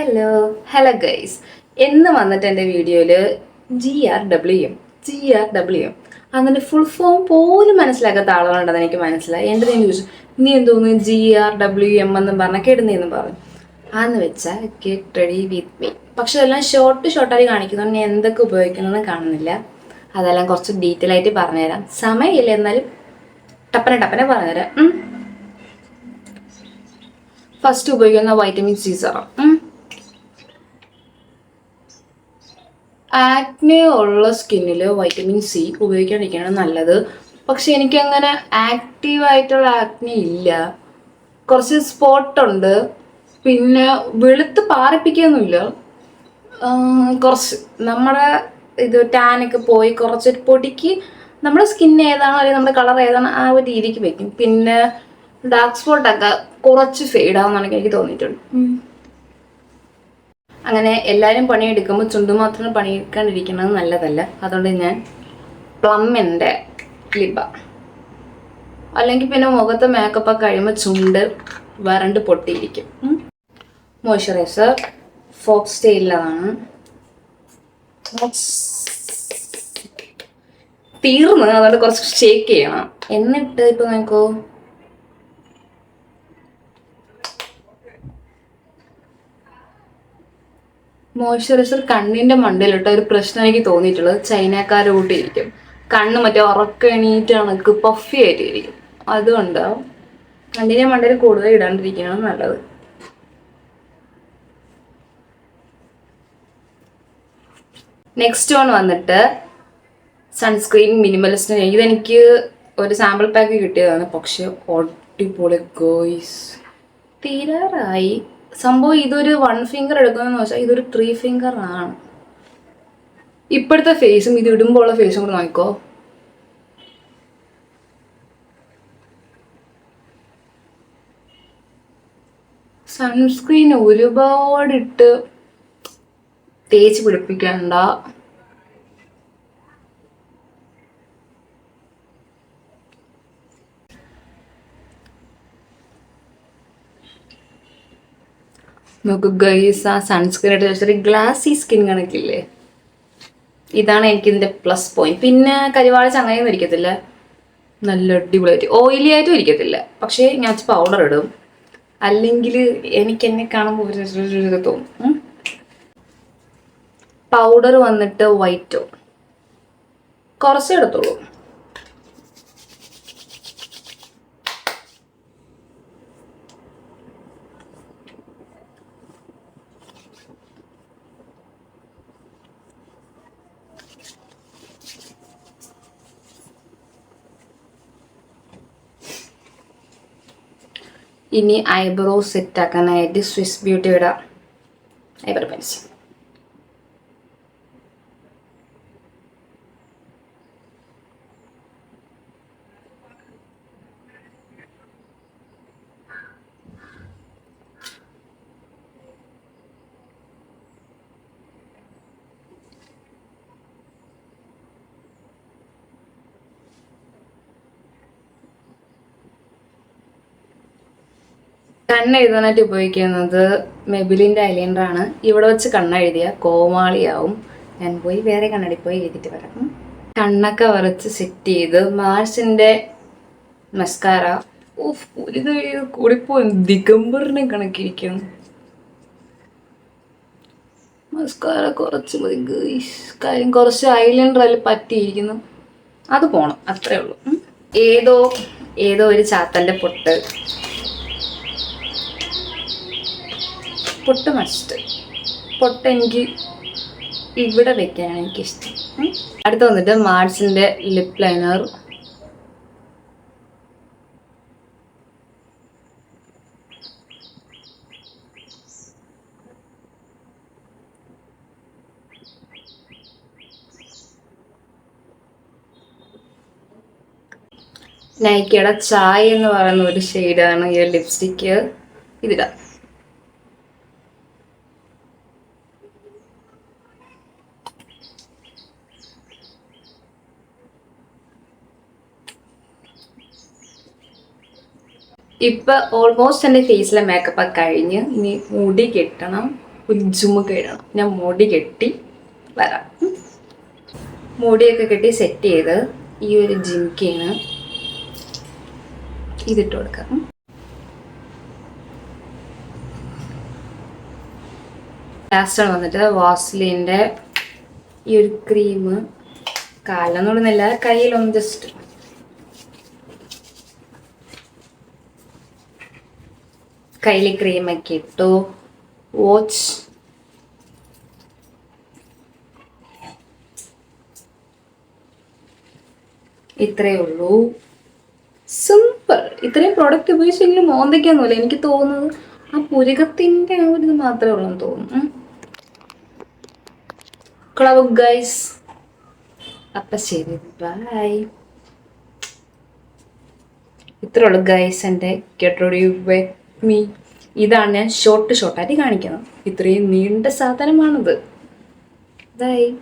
Hello hello guys എന്ന് വന്നിട്ട് എന്റെ വീഡിയോയിൽ G R W M G R W M അതിന്റെ ഫുൾ ഫോം പോലും മനസ്സിലാക്കാത്ത ആളുകളുണ്ടെന്ന് എനിക്ക് മനസ്സിലായി. എന്റെ ഞാൻ ചോദിച്ചു നീ എന്തോന്നു ജി ആർ ഡബ്ല്യു എം എന്ന് പറഞ്ഞാൽ കിടന്നെന്ന് പറഞ്ഞു. ആന്ന് വെച്ചാൽ ഗെറ്റ് റെഡി വിത്ത് മീ പക്ഷെ അതെല്ലാം ഷോർട്ട് ഷോർട്ടായി കാണിക്കുന്നതുകൊണ്ട് ഞാൻ എന്തൊക്കെ ഉപയോഗിക്കുന്നതെന്ന് കാണുന്നില്ല. അതെല്ലാം കുറച്ച് ഡീറ്റെയിൽ ആയിട്ട് പറഞ്ഞുതരാം. സമയമില്ല എന്നാലും ടപ്പനെ ടപ്പനെ പറഞ്ഞുതരാം. ഫസ്റ്റ് ഉപയോഗിക്കുന്ന വൈറ്റമിൻ സി സെറം ആക്നെ ഉള്ള സ്കിന്നിൽ വൈറ്റമിൻ സി ഉപയോഗിക്കാണ്ടിരിക്കുകയാണ് നല്ലത്. പക്ഷെ എനിക്കങ്ങനെ ആക്റ്റീവായിട്ടുള്ള ആക്നെ ഇല്ല. കുറച്ച് സ്പോട്ടുണ്ട് പിന്നെ വെളുത്ത് പാറിപ്പിക്കൊന്നുമില്ല കുറച്ച് നമ്മുടെ ഇത് ടാനൊക്കെ പോയി കുറച്ച് പൊടിക്ക് നമ്മുടെ സ്കിൻ ഏതാണോ അല്ലെങ്കിൽ നമ്മുടെ കളർ ഏതാണോ ആ ഒരു രീതിക്ക് വയ്ക്കും പിന്നെ ഡാർക്ക് സ്പോട്ടൊക്കെ കുറച്ച് ഫെയ്ഡ് ആവുമെന്നാണ് എനിക്ക് തോന്നിയിട്ടുണ്ട്. അങ്ങനെ എല്ലാവരും പണിയെടുക്കുമ്പോൾ ചുണ്ടു മാത്രം പണിയെടുക്കാണ്ടിരിക്കുന്നത് നല്ലതല്ല. അതുകൊണ്ട് ഞാൻ പ്ലമ്മിന്റെ ലിബ. അല്ലെങ്കിൽ പിന്നെ മുഖത്ത് മേക്കപ്പ് ഒക്കെ കഴിയുമ്പോൾ ചുണ്ട് വരണ്ട് പൊട്ടിയിരിക്കും. മോയ്സ്ചറൈസർ ഫോക്സ് സ്റ്റൈലിലാണ് തീർന്ന്. അതുകൊണ്ട് കുറച്ച് ഷേക്ക് ചെയ്യണം. എന്നിട്ട് ഇപ്പം നോക്കൂ. മോയ്സ്ചറൈസർ കണ്ണിന്റെ മണ്ടയിലിട്ട ഒരു പ്രശ്നം എനിക്ക് തോന്നിയിട്ടുള്ളത് ചൈനക്കാരെ കൂട്ടിയിരിക്കും കണ്ണ് മറ്റേ ഉറക്കണീറ്റ് കണക്ക് പഫി ആയിട്ടിരിക്കും അതുകൊണ്ട് കണ്ണിന്റെ മണ്ടയിൽ കൂടുതൽ ഇടാണ്ടിരിക്കുകയാണ് നല്ലത്. നെക്സ്റ്റ് വൺ വന്നിട്ട് സൺസ്ക്രീൻ മിനിമലിസ്റ്റ് ഇതെനിക്ക് ഒരു സാമ്പിൾ പാക്ക് കിട്ടിയതാണ്. പക്ഷെ അടിപൊളി ഗോയ്സ് തീരാറായി. സംഭവം ഇതൊരു വൺ ഫിംഗർ എടുക്കുന്നതെന്ന് വെച്ചാൽ ഇതൊരു ത്രീ ഫിംഗർ ആണ്. ഇപ്പോഴത്തെ ഫേസും ഇത് ഇടുമ്പോൾ ഉള്ള ഫേസും കൂടെ നോക്കിക്കോ. സൺസ്ക്രീൻ ഒരുപാടിട്ട് തേച്ച് പിടിപ്പിക്കണ്ട. നോക്ക് ഗൈസ് ആ സൺസ്ക്രീൻ എടുത്ത് വെച്ചിട്ട് ഗ്ലാസി സ്കിൻ കണക്കില്ലേ? ഇതാണ് എനിക്ക് ഇതിന്റെ പ്ലസ് പോയിന്റ് പിന്നെ കരിവാള ചങ്ങയൊന്നും ഇരിക്കത്തില്ല. നല്ല അടിപൊളിയായിട്ട് ഓയിലി ആയിട്ടും ഇരിക്കത്തില്ല. പക്ഷേ ഞാൻ പൗഡർ ഇടും. അല്ലെങ്കിൽ എനിക്ക് എന്നെ കാണുമ്പോൾ ഒരു തോന്നും. പൗഡർ വന്നിട്ട് വൈറ്റോ കുറച്ചേ എടുത്തുള്ളൂ ഇനി ഐബ്രോ സെറ്റ് ആക്കാനായിട്ട് സ്വിസ് ബ്യൂട്ടിയുടെ ഐബ്രോ പെൻസിൽ കണ്ണ് എഴുതാനായിട്ട് ഉപയോഗിക്കുന്നത് മെബിലിന്റെ ഐലൈനർ ആണ്. ഇവിടെ വെച്ച് കണ്ണെഴുതിയ കോമാളിയാവും. ഞാൻ പോയി വേറെ കണ്ണടി പോയി എഴുതിയിട്ട് വരാം. കണ്ണൊക്കെ വരച്ച് സെറ്റ് ചെയ്ത് മാർച്ചിന്റെ മസ്കാര ഓഫ് ഒരു കൂടിപ്പോയി. ദിഗംബറിനെ കണക്കിരിക്കും. മസ്കാര കുറച്ച് മതി. കാര്യം കുറച്ച് ഐലൈനർ അതിൽ പറ്റിയിരിക്കുന്നു. അത് പോണം. അത്രേ ഉള്ളൂ. ഏതോ ഏതോ ഒരു ചാത്തന്റെ പൊട്ട്. പൊട്ട് മസ്റ്റ്. പൊട്ട് എനിക്ക് ഇവിടെ വെക്കാനാണ് എനിക്കിഷ്ടം. അടുത്ത് വന്നിട്ട് മാർസിന്റെ ലിപ് ലൈനർ നൈക്കിയുടെ ചായ എന്ന് പറയുന്ന ഒരു ഷെയ്ഡാണ് ഈ ലിപ്സ്റ്റിക്ക് ഇതിടാം. ഇപ്പൊ ഓൾമോസ്റ്റ് എന്റെ ഫേസിലെ മേക്കപ്പ് ഒക്കെ കഴിഞ്ഞ് ഇനി മുടി കെട്ടണം ഒരു ജുമുക്ക ഇടണം. ഞാൻ മുടി കെട്ടി വരാം. മുടിയൊക്കെ കെട്ടി സെറ്റ് ചെയ്ത് ഈ ഒരു ജിംക്കയാണ് ഇതിട്ട് കൊടുക്കാം ലാസ്റ്റ് വന്നിട്ട് വാസ്ലിന്റെ ഈ ഒരു ക്രീം കാലൊന്നും ഇടുന്നില്ല കയ്യിലൊന്ന് ജസ്റ്റ് കയ്യിൽ ക്രീമൊക്കെ ഇട്ടു. വാച്ച് ഇത്രയേ ഉള്ളൂ. സിമ്പിൾ ഇത്രയും പ്രോഡക്റ്റ് ഉപയോഗിച്ചെങ്കിലും മോന്തയ്ക്കൊന്നുമില്ല എനിക്ക് തോന്നുന്നത്? ആ പുരകത്തിന്റെ ആ ഒരു ഇത് മാത്രമേ ഉള്ളൂ എന്ന് തോന്നുന്നു ക്ലവ് ഗൈസ് അപ്പം ശരി. ബൈ ഇത്രയുള്ളൂ ഗൈസ് എന്റെ കെട്ടോടി വിത്ത് മീ ഇതാണ് ഞാൻ ഷോർട്ട് ഷോർട്ടായിട്ട് കാണിക്കുന്നത്. ഇത്രയും നീണ്ട സാധനമാണിത്. ബൈ